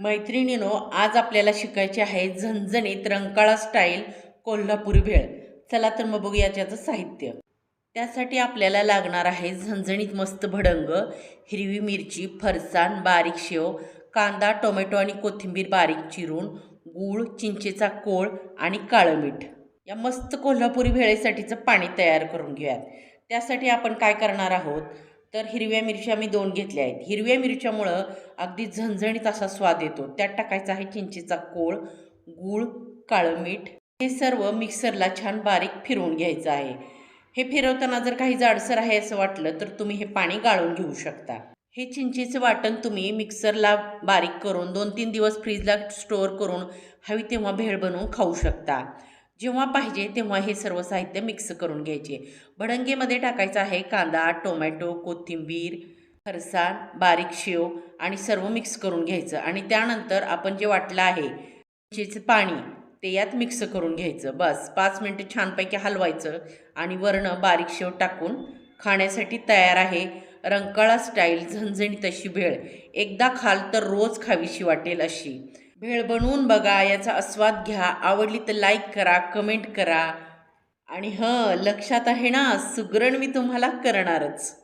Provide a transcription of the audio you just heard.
मैत्रिणीनो आज आपल्याला शिकायचे आहे झणझणीत रंकाळा स्टाईल कोल्हापुरी भेळ. चला तर मग बघूया त्याचं साहित्य. त्यासाठी आपल्याला लागणार आहे झणझणीत मस्त भडंग हिरवी मिरची फरसाण बारीक शेव कांदा टोमॅटो आणि कोथिंबीर बारीक चिरून गूळ चिंचेचा कोळ आणि काळं मीठ. या मस्त कोल्हापुरी भेळेसाठीचं पाणी तयार करून घेऊयात. त्यासाठी आपण काय करणार आहोत? तर हिरव्या मिरच्या मी दोन घेतल्या आहेत. हिरव्या मिरच्यामुळं अगदी झणझणीत असा स्वाद येतो. त्यात टाकायचा आहे चिंचेचा कोळ गूळ काळं मीठ. हे सर्व मिक्सरला छान बारीक फिरवून घ्यायचं आहे. हे फिरवताना जर काही जाडसर आहे असं वाटलं तर तुम्ही हे पाणी गाळून घेऊ शकता. हे चिंचेचं वाटण तुम्ही मिक्सरला बारीक करून दोन तीन दिवस फ्रीजला स्टोअर करून हवी तेव्हा भेळ बनवून खाऊ शकता. जेव्हा पाहिजे तेव्हा हे सर्व साहित्य मिक्स करून घ्यायचे. भडंगेमध्ये टाकायचं आहे कांदा टोमॅटो कोथिंबीर फरसाण बारीक शेव आणि सर्व मिक्स करून घ्यायचं. आणि त्यानंतर आपण जे वाटलं आहे चिंचेचं पाणी ते यात मिक्स करून घ्यायचं. बस पाच मिनटं छानपैकी हलवायचं आणि वरणं बारीक शेव टाकून खाण्यासाठी तयार आहे. रंकाळा स्टाईल झणझणीत अशी भेळ. एकदा खाल तर रोज खावीशी वाटेल अशी. भेळ बनवून बघा याचा आस्वाद घ्या. आवडली तर लाईक करा कमेंट करा. आणि हं लक्षात आहे ना सुगरण मी तुम्हाला करणारच.